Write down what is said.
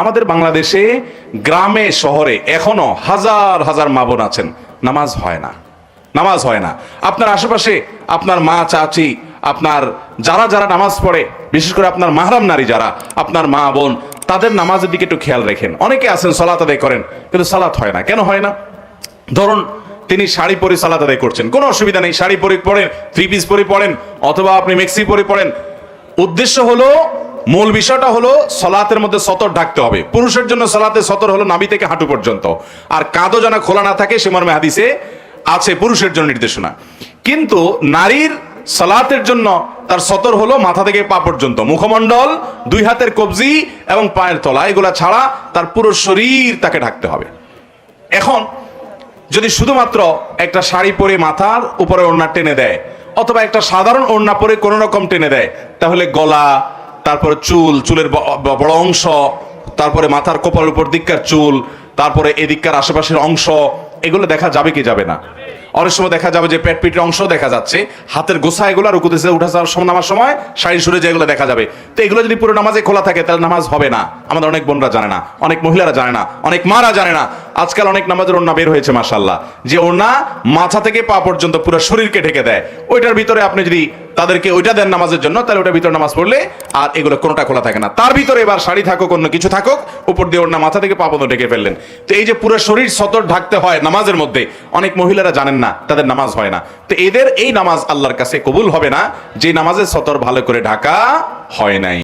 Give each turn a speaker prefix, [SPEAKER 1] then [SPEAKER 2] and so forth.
[SPEAKER 1] আমাদের বাংলাদেশে গ্রামে, শহরে এখনও হাজার হাজার মা বোন আছেন। নামাজ হয় না। নামাজ হয় না। আপনার আশেপাশে আপনার মা, চাচি, আপনার যারা যারা নামাজ পড়ে, বিশেষ করে আপনার মাহরাম নারী যারা, আপনার মা, বোন, তাদের নামাজের দিকে একটু খেয়াল রাখেন। অনেকে আছেন, সলাত আদায় করেন, কিন্তু সালাত হয় না। কেন হয় না? ধরুন, তিনি শাড়ি পরে সালাত আদায় করছেন। কোনো অসুবিধা নেই। শাড়ি পরে পড়েন, থ্রি পিস পরে পড়েন, অথবা আপনি মেক্সি পরে পড়েন। উদ্দেশ্য হলো মূল বিষয়টা হলো সলাতের মধ্যে সতর ঢাকতে হবে। পুরুষের জন্য সলাতে সতর হলো নাবি থেকে হাঁটু পর্যন্ত। আর কাঁদো যেন খোলা না থাকে, সে মর্মে হাদিসে আছে পুরুষের জন্য নির্দেশনা। কিন্তু নারীর সালাতের জন্য তার সতর হলো মাথা থেকে পা পর্যন্ত। মুখমণ্ডল, দুই হাতের কবজি এবং পায়ের তলা, এগুলা ছাড়া তার পুরো শরীর তাকে ঢাকতে হবে। এখন যদি শুধুমাত্র একটা শাড়ি পরে মাথার উপরে ওড়না টেনে দেয়, অথবা একটা সাধারণ ওড়না পরে কোনো রকম টেনে দেয়, তাহলে গলা তারপরে চুল, চুলের বড় অংশ, তারপরে মাথার কোপার উপর দিককার চুল, তারপরে এদিককার আশেপাশের অংশ, এগুলো দেখা যাবে কি যাবে না। অনেক সময় দেখা যাবে যে পেট পিটের অংশ দেখা যাচ্ছে, হাতের গোসা এগুলো রুকুতেছে উঠা যাওয়ার সময় নামার সময় শাড়ি সুরে যেগুলো দেখা যাবে। তো এগুলো যদি পুরো নামাজে খোলা থাকে, তাহলে নামাজ হবে না। আমাদের অনেক বোনরা জানে না, অনেক মহিলারা জানে না, অনেক মারা জানে না। আজকাল অনেক নামাজের ওড়না বের হয়েছে মাসাল্লাহ যে ওড়না মাথা থেকে পা পর্যন্ত পুরো শরীরকে ঢেকে দেয়, ওইটার ভিতরে আপনি যদি তাদেরকে ওইটা দেন নামাজের জন্য, তাহলে ওটা ভিতরে নামাজ পড়লে আর এগুলো কোনোটা খোলা থাকে না। তার ভিতরে এবার শাড়ি থাকুক, অন্য কিছু থাকুক, উপর দিয়ে ওর না মাথা থেকে পাপন ঢেকে ফেললেন। তো এই যে পুরো শরীর সতর ঢাকতে হয় নামাজের মধ্যে, অনেক মহিলারা জানেন না, তাদের নামাজ হয় না। তো এদের এই নামাজ আল্লাহর কাছে কবুল হবে না, যে নামাজের সতর ভালো করে ঢাকা হয় নাই।